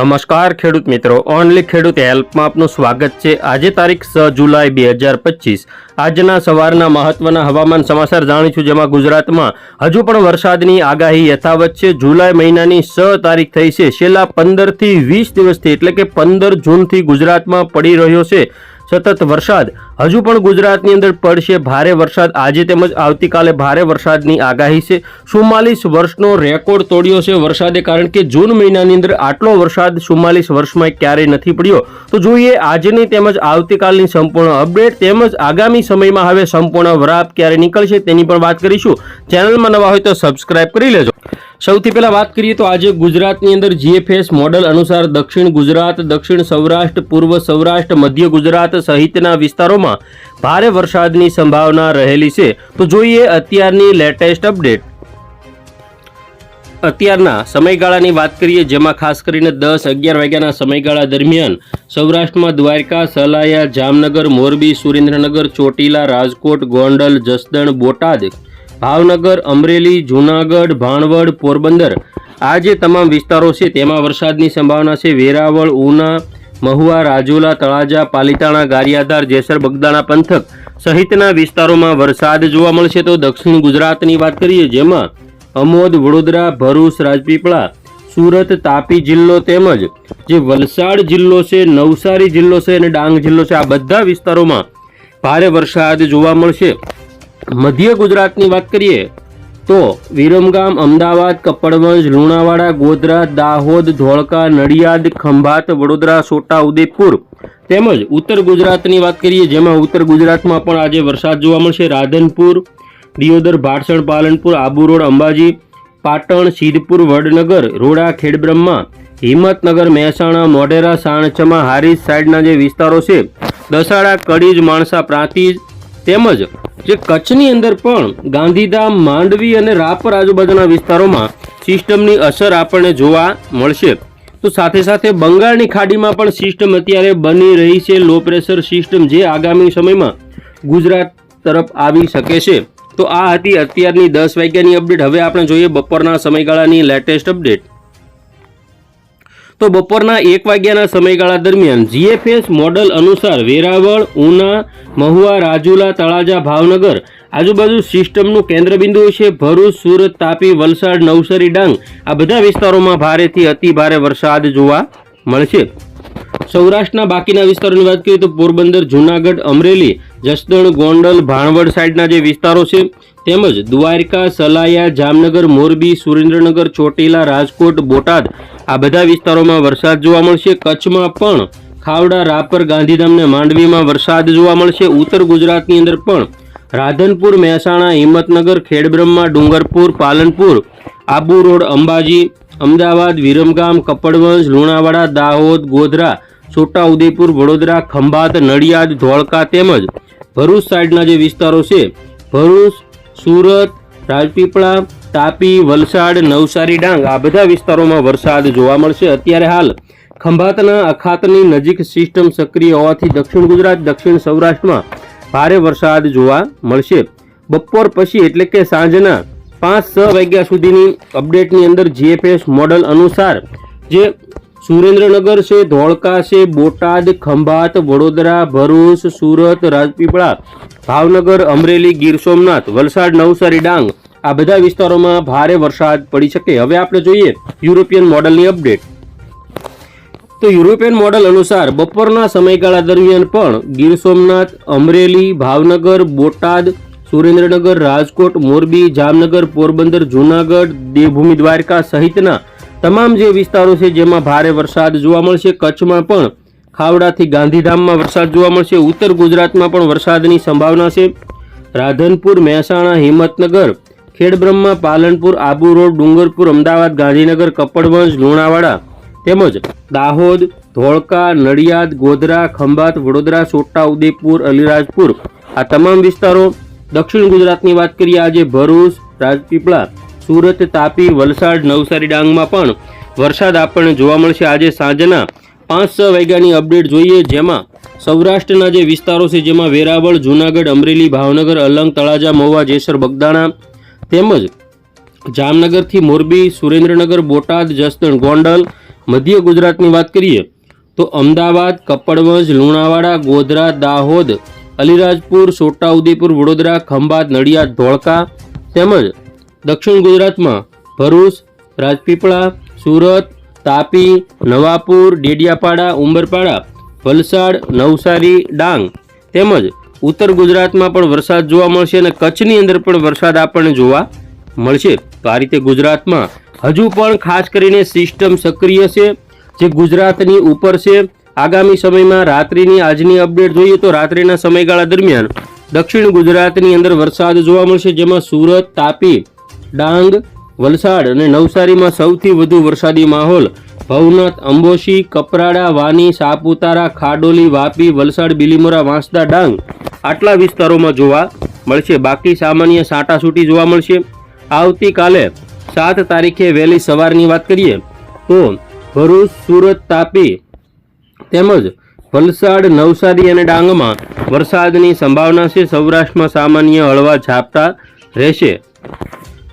નમસ્કાર ખેડૂત મિત્રો. ઓનલી ખેડૂત હેલ્પમાં આપનું સ્વાગત છે. આજે તારીખ છ જુલાઈ બે હજાર પચીસ. આજના સવારના મહત્વના હવામાન સમાચાર જાણીશું, જેમાં ગુજરાતમાં હજુ પણ વરસાદની આગાહી યથાવત છે. જુલાઈ મહિનાની છ તારીખ થઈ છે. છેલ્લા પંદરથી વીસ દિવસથી, એટલે કે પંદર જૂનથી ગુજરાતમાં પડી રહ્યો છે. સતત વરસાદ. હજુ પણ ગુજરાતની અંદર પડશે ભારે વરસાદ. આજે તેમજ આવતીકાલે ભારે વરસાદની આગાહી છે. ચુમ્માલીસ વર્ષનો રેકોર્ડ તોડ્યો છે વરસાદે, કારણ કે જૂન મહિનાની અંદર આટલો વરસાદ ચુમ્માલીસ વર્ષમાં ક્યારેય નથી પડ્યો. તો જોઈએ આજની તેમજ આવતીકાલની સંપૂર્ણ અપડેટ. તેમજ આગામી સમયમાં હવે સંપૂર્ણ વરાપ ક્યારે નીકળશે તેની પણ વાત કરીશું. ચેનલમાં નવા હોય તો સબસ્ક્રાઇબ કરી લેજો. સૌથી પહેલાં વાત કરીએ તો આજે ગુજરાતની અંદર જીએફએસ મોડલ અનુસાર દક્ષિણ ગુજરાત, દક્ષિણ સૌરાષ્ટ્ર, પૂર્વ સૌરાષ્ટ્ર, મધ્ય ગુજરાત સહિતના વિસ્તારોમાં ભારે વરસાદની સંભાવના રહેલી છે. તો જોઈએ અત્યારની લેટેસ્ટ અપડેટ. અત્યારના સમયગાળાની વાત કરીએ, જેમાં ખાસ કરીને દસ અગિયાર વાગ્યાના સમયગાળા દરમિયાન સૌરાષ્ટ્રમાં દ્વારકા, સલાયા, જામનગર, મોરબી, સુરેન્દ્રનગર, ચોટીલા, રાજકોટ, ગોંડલ, જસદણ, બોટાદ ભાવનગર, અમરેલી, જૂનાગઢ, ભાણવડ, પોરબંદર. આ જે તમામ વિસ્તારો છે, તેમાં વરસાદની સંભાવના છે. વેરાવળ, ઉના, મહુવા, રાજુલા, તળાજા, પાલીતાણા, ગારિયાધાર, જેસર, બગદાણા પંથક સહિતના વિસ્તારોમાં વરસાદ જોવા મળશે. તો દક્ષિણ ગુજરાતની વાત કરીએ, જેમાં અમોદ, વડોદરા, ભરૂચ, રાજપીપળા, સુરત, તાપી જિલ્લો તેમજ જે વલસાડ જિલ્લો છે, નવસારી જિલ્લો છે અને ડાંગ જિલ્લો છે, આ બધા વિસ્તારોમાં ભારે વરસાદ જોવા મળશે. મધ્ય ગુજરાતની વાત કરીએ, તો વિરમગામ, અમદાવાદ, કપડવંજ, લુણાવાડા, ગોધરા, દાહોદ, ધોળકા, નડિયાદ, ખંભાત, વડોદરા છોટા ઉદેપુર તેમજ ઉત્તર ગુજરાતની વાત કરીએ, જેમાં ઉત્તર ગુજરાતમાં પણ આજે વરસાદ જોવા મળશે. રાધનપુર, દિયોદર, ભાટસણ, પાલનપુર, આબુ રોડ, અંબાજી, પાટણ, સિદ્ધપુર, વડનગર, રોડા, ખેડબ્રહ્મા, હિંમતનગર, મહેસાણા, મોઢેરા, સાણચમા, હારીજ સાઈડના જે વિસ્તારો છે, દસાડા, કડીજ, માણસા પ્રાંતિજ તેમજ જે કચ્છની અંદર પણ ગાંધીધામ, માંડવી અને રાપર આજુબાજુના વિસ્તારોમાં સિસ્ટમની અસર આપણને જોવા મળશે. તો સાથે સાથે બંગાળની ખાડીમાં પણ સિસ્ટમ અત્યારે બની રહી છે. લો પ્રેશર સિસ્ટમ જે આગામી સમયમાં ગુજરાત તરફ આવી શકે છે. તો આ હતી અત્યારની દસ વાગ્યાની અપડેટ. હવે આપણે જોઈએ બપોરના સમયગાળાની લેટેસ્ટ અપડેટ. તો બપોરના એક વાગ્યાના સમયગાળા દરમિયાન જીએફએસ મોડલ અનુસાર વેરાવળ, ઉના, મહુવા, રાજુલા, તળાજા, ભાવનગર, આજુબાજુ સિસ્ટમનું કેન્દ્રબિંદુ છે. ભરૂચ, સુરત, તાપી, વલસાડ, નવસારી, ડાંગ. આ બધા વિસ્તારોમાં ભારેથી અતિ ભારે વરસાદ જોવા મળશે. સૌરાષ્ટ્રના બાકીના વિસ્તારોની વાત કરીએ તો પોરબંદર, જૂનાગઢ, અમરેલી, જસદણ, ગોંડલ, ભાણવડ સાઈડના જે વિસ્તારો છે તેમજ દ્વારકા, સલાયા, જામનગર, મોરબી, સુરેન્દ્રનગર, ચોટીલા, રાજકોટ, બોટાદ આ બધા વિસ્તારોમાં વરસાદ જોવા મળશે. કચ્છમાં પણ ખાવડા, રાપર, ગાંધીધામને માંડવીમાં વરસાદ જોવા મળશે. ઉત્તર ગુજરાતની અંદર પણ રાધનપુર, મહેસાણા, હિંમતનગર, ખેડબ્રહ્મા, ડુંગરપુર, પાલનપુર, આબુ રોડ, અંબાજી, અમદાવાદ, વિરમગામ, કપડવંજ, લુણાવાડા, દાહોદ, ગોધરા, છોટાઉદેપુર, વડોદરા, ખંભાત, નડિયાદ, ધોળકા તેમજ ભરૂચ સાઈડના જે વિસ્તારો છે, ભરૂચ સુરત, રાજપીપળા, તાપી, વલસાડ, નવસારી, ડાંગ આ બધા વિસ્તારોમાં વરસાદ જોવા મળશે. અત્યારે હાલ ખંભાતના અખાતની નજીક સિસ્ટમ સક્રિય હોવાથી દક્ષિણ ગુજરાત, દક્ષિણ સૌરાષ્ટ્રમાં ભારે વરસાદ જોવા મળશે. બપોર પછી એટલે કે સાંજના પાંચ છ વાગ્યા સુધીની અપડેટની અંદર જીએફએસ મોડલ અનુસાર જે સુરેન્દ્રનગર છે, ધોળકા છે, બોટાદ, ખંભાત, વડોદરા, ભરૂચ, સુરત, રાજપીપળા, ભાવનગર, અમરેલી, ગીર સોમનાથ, વલસાડ, નવસારી, ડાંગ. આ બધા વિસ્તારોમાં ભારે વરસાદ પડી શકે. હવે આપણે જોઈએ યુરોપિયન મોડલની અપડેટ. તો યુરોપિયન મોડલ અનુસાર બપોરના સમયગાળા દરમિયાન પણ ગીર સોમનાથ, અમરેલી, ભાવનગર, બોટાદ, સુરેન્દ્રનગર, રાજકોટ, મોરબી, જામનગર, પોરબંદર, જૂનાગઢ, દેવભૂમિ દ્વારકા સહિતના તમામ જે વિસ્તારો છે જેમાં ભારે વરસાદ જોવા મળશે, કચ્છમાં પણ, ખાવડાથી ગાંધીધામમાં વરસાદ જોવા મળશે, ઉત્તર ગુજરાતમાં પણ વરસાદની સંભાવના છે. રાધનપુર, મહેસાણા, હિંમતનગર, ખેડબ્રહ્મા, પાલનપુર, આબુ રોડ, ડુંગરપુર, અમદાવાદ, ગાંધીનગર, કપડવંજ, લુણાવાડા તેમજ દાહોદ, ધોળકા, નડિયાદ, ગોધરા, ખંભાત, વડોદરા છોટાઉદેપુર અલીરાજપુર આ તમામ વિસ્તારો દક્ષિણ ગુજરાતની વાત કરીએ, આજે ભરૂચ, રાજપીપળા સુરત, તાપી, વલસાડ, નવસારી ડાંગમાં પણ વરસાદ આપણને જોવા મળશે. આજે સાંજના પાંચ છ વાગ્યાની અપડેટ જોઈએ, જેમાં સૌરાષ્ટ્રના જે વિસ્તારો છે, જેમાં વેરાવળ, જૂનાગઢ, અમરેલી, ભાવનગર, અલંગ, તળાજા, મહુવા, જેસર, બગદાણા તેમજ જામનગરથી મોરબી, સુરેન્દ્રનગર, બોટાદ, જસદણ, ગોંડલ, મધ્ય ગુજરાતની વાત કરીએ, તો અમદાવાદ, કપડવંજ, લુણાવાડા, ગોધરા, દાહોદ, અલીરાજપુર છોટાઉદેપુર વડોદરા, ખંભાત, નડિયાદ, ધોળકા તેમજ દક્ષિણ ગુજરાતમાં ભરૂચ, રાજપીપળા, સુરત, તાપી, નવાપુર, ડેડિયાપાડા, ઉંબરપાડા, વલસાડ, નવસારી, ડાંગ તેમજ ઉત્તર ગુજરાતમાં પણ વરસાદ જોવા મળશે અને કચ્છની અંદર પણ વરસાદ આપણને જોવા મળશે. તો આ રીતે ગુજરાતમાં હજુ પણ ખાસ કરીને સિસ્ટમ સક્રિય છે, જે ગુજરાતની ઉપર છે. આગામી સમયમાં રાત્રિની આજની અપડેટ જોઈએ તો રાત્રિના સમયગાળા દરમિયાન દક્ષિણ ગુજરાતની અંદર વરસાદ જોવા મળશે, જેમાં સુરત, તાપી ડાંગ, વલસાડ અને નવસારીમાં સૌથી વધુ વરસાદી માહોલ. ભવનાથ, અંબોશી, કપરાડા, વાની, સાપુતારા, ખાડોલી, વાપી, વલસાડ, બિલીમોરા, વાંસદા, ડાંગ આટલા વિસ્તારોમાં જોવા મળશે. બાકી સામાન્ય સાટાસૂટી જોવા મળશે. આવતીકાલે સાત તારીખે વહેલી સવારની વાત કરીએ તો ભરૂચ, સુરત, તાપી તેમજ વલસાડ, નવસારી અને ડાંગમાં વરસાદની સંભાવના છે. સૌરાષ્ટ્રમાં સામાન્ય હળવા ઝાપટા રહેશે.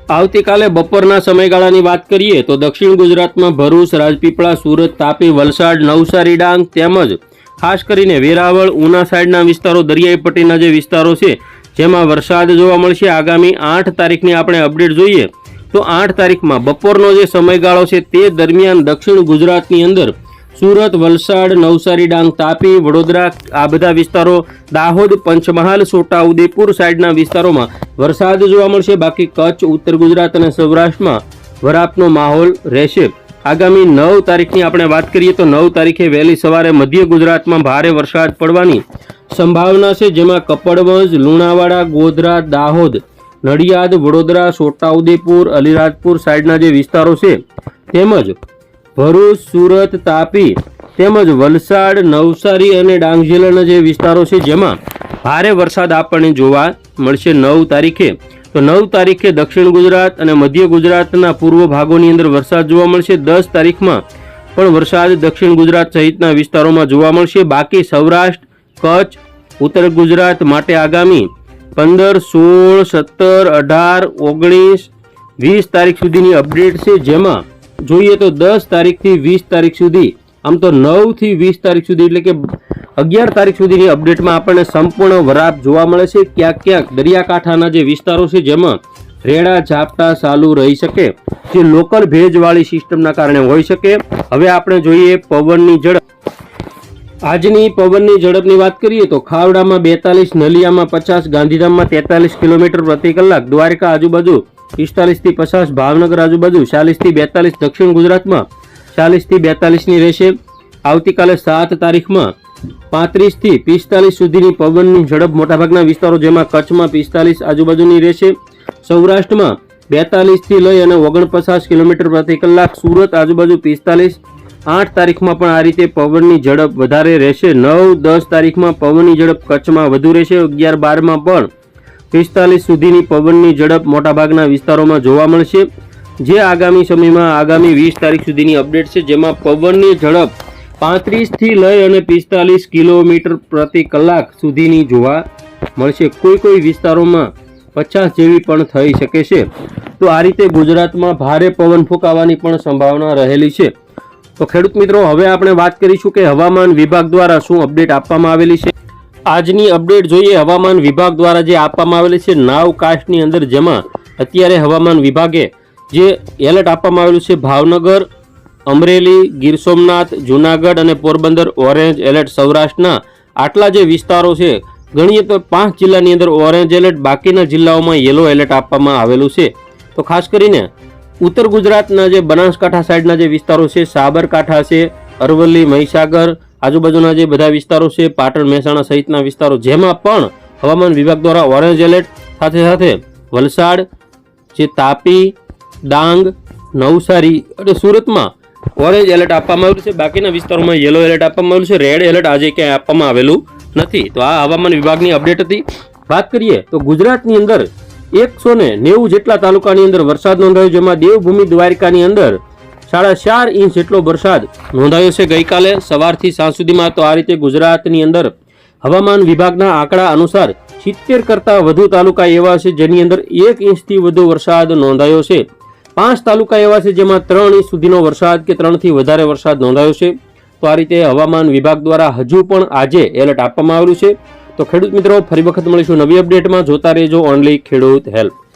આવતીકાલે બપોરના સમયગાળાની વાત કરીએ તો દક્ષિણ ગુજરાતમાં ભરૂચ, રાજપીપળા, સુરત, તાપી, વલસાડ, નવસારી, ડાંગ તેમજ ખાસ કરીને વેરાવળ, ઉના સાઈડના વિસ્તારો, દરિયાઈ પટ્ટીના જે વિસ્તારો છે, જેમાં વરસાદ જોવા મળશે. આગામી આઠ તારીખની આપણે અપડેટ જોઈએ તો આઠ તારીખમાં બપોરનો જે સમયગાળો છે તે દરમિયાન દક્ષિણ ગુજરાતની અંદર સુરત, વલસાડ, નવસારી, ડાંગ, તાપી, વડોદરા, આ બધા વિસ્તારો, દાહોદ, પંચમહાલ છોટાઉદેપુર સાઈડના વિસ્તારોમાં વરસાદ જોવા મળશે. બાકી કચ્છ, ઉત્તર ગુજરાત અને સૌરાષ્ટ્રમાં વરાપનો માહોલ રહેશે. આગામી નવ તારીખની આપણે વાત કરીએ તો નવ તારીખે વહેલી સવારે મધ્ય ગુજરાતમાં ભારે વરસાદ પડવાની સંભાવના છે, જેમાં કપડવંજ, લુણાવાડા, ગોધરા, દાહોદ, નડિયાદ, વડોદરા છોટાઉદેપુર અલીરાજપુર સાઈડના જે વિસ્તારો છે, તેમજ ભરૂચ, સુરત, તાપી તેમજ વલસાડ, નવસારી અને ડાંગ જિલ્લાના જે વિસ્તારો છે, જેમાં ભારે વરસાદ આપણને જોવા મળશે નવ તારીખે. તો નવ તારીખે દક્ષિણ ગુજરાત અને મધ્ય ગુજરાતના પૂર્વ ભાગોની અંદર વરસાદ જોવા મળશે. દસ તારીખમાં પણ વરસાદ દક્ષિણ ગુજરાત સહિતના વિસ્તારોમાં જોવા મળશે. બાકી સૌરાષ્ટ્ર, કચ્છ, ઉત્તર ગુજરાત માટે આગામી પંદર, સોળ, સત્તર, અઢાર, ઓગણીસ, વીસ તારીખ સુધીની અપડેટ છે, જેમાં જોઈએ તો દસ તારીખથી વીસ તારીખ સુધી, આમ તો નવથી વીસ તારીખ સુધી, એટલે કે અગિયાર તારીખ સુધીની અપડેટમાં આપણને સંપૂર્ણ વરાપ જોવા મળે છે. ક્યાંક ક્યાંક દરિયાકાંઠાના જે વિસ્તારો છે, જેમાં રેડા, ઝાપટા ચાલુ રહી શકે, જે લોકલ ભેજવાળી સિસ્ટમના કારણે હોઈ શકે. હવે આપણે જોઈએ પવનની ઝડપ. આજની પવનની ઝડપની વાત કરીએ તો ખાવડામાં બેતાલીસ, નલિયામાં પચાસ, ગાંધીધામમાં તેતાલીસ કિલોમીટર પ્રતિ કલાક, દ્વારકા આજુબાજુ પિસ્તાલીસથી પચાસ, ભાવનગર આજુબાજુ, ચાલીસથી બેતાલીસ, દક્ષિણ ગુજરાતમાં ચાલીસથી બેતાલીસની રહેશે. આવતીકાલે સાત તારીખમાં પાંત્રીસથી પિસ્તાલીસ સુધીની પવનની ઝડપ મોટાભાગના વિસ્તારો જેમાં કચ્છમાં પિસ્તાલીસ આજુબાજુની રહેશે. સૌરાષ્ટ્રમાં બેતાલીસથી લઈ અને ઓગણપચાસ કિલોમીટર પ્રતિ કલાક સુરત આજુબાજુ પિસ્તાલીસ. આઠ તારીખમાં પણ આ રીતે પવનની ઝડપ વધારે રહેશે. નવ, દસ તારીખમાં પવનની ઝડપ કચ્છમાં વધુ રહેશે. અગિયાર, બારમાં પણ પિસ્તાલીસ સુધીની પવનની ઝડપ મોટાભાગના વિસ્તારોમાં જોવા મળશે. જે આગામી સમયમાં આગામી વીસ તારીખ સુધીની અપડેટ છે, જેમાં પવનની ઝડપ પાંત્રીસથી લઈ અને પિસ્તાલીસ કિલોમીટર પ્રતિ કલાક સુધીની જોવા મળશે. કોઈ કોઈ વિસ્તારોમાં પચાસ જેવી પણ થઈ શકે છે. તો આ રીતે ગુજરાતમાં ભારે પવન ફૂંકાવાની પણ સંભાવના રહેલી છે. તો ખેડૂત મિત્રો, હવે આપણે વાત કરીશું કે હવામાન વિભાગ દ્વારા શું અપડેટ આપવામાં આવેલી છે. આજની અપડેટ જોઈએ હવામાન વિભાગ દ્વારા જે આપવામાં આવેલી છે નાવ કાસ્ટની અંદર જેમાં અત્યારે હવામાન વિભાગે જે એલર્ટ આપવામાં આવેલું છે ભાવનગર, અમરેલી, ગીર સોમનાથ, જુનાગઢ અને પોરબંદર ઓરેન્જ એલર્ટ સૌરાષ્ટ્રના આટલા જે વિસ્તારો છે, ગણીએ તો પાંચ જિલ્લાની અંદર ઓરેન્જ એલર્ટ, બાકીના જિલ્લાઓમાં યલો એલર્ટ આપવામાં આવેલું છે. તો ખાસ કરીને ઉત્તર ગુજરાતના જે બનાસકાંઠા સાઈડના જે વિસ્તારો છે, સાબરકાંઠા છે, અરવલ્લી, મહીસાગર આજુબાજુના જે બધા વિસ્તારો છે, પાટણ, મહેસાણા સહિતના વિસ્તારો, જેમાં પણ હવામાન વિભાગ દ્વારા ઓરેન્જ એલર્ટ સાથે સાથે વલસાડ, જે તાપી, ડાંગ, નવસારી અને સુરતમાં ઓરેન્જ એલર્ટ આપવામાં આવ્યું છે. બાકીના વિસ્તારોમાં યલો એલર્ટ આપવામાં આવ્યું છે. રેડ એલર્ટ આજે ક્યાંય આપવામાં આવેલું નથી. તો આ હવામાન વિભાગની અપડેટ હતી. વાત કરીએ તો ગુજરાતની અંદર એકસો નેવું જેટલા તાલુકાની અંદર વરસાદ નોંધાયો, જેમાં દેવભૂમિ દ્વારિકાની અંદર સાડા ચાર ઇંચ જેટલો વરસાદ નોંધાયો છે. ગઈકાલે સવારથી સાંજ સુધીમાં તો આ રીતે ગુજરાતની અંદર હવામાન વિભાગના આંકડા અનુસાર સિત્તેર કરતાં વધુ તાલુકા એવા છે, જેની અંદર એક ઇંચથી વધુ વરસાદ નોંધાયો છે. પાંચ તાલુકા એવા છે, જેમાં ત્રણ ઇંચ સુધીનો વરસાદ કે ત્રણથી વધારે વરસાદ નોંધાયો છે. તો આ રીતે હવામાન વિભાગ દ્વારા હજુ પણ આજે એલર્ટ આપવામાં આવેલું છે. તો ખેડૂત મિત્રો, ફરી વખત મળીશું નવી અપડેટમાં. જોતા રહેજો ઓનલી ખેડૂત હેલ્પ.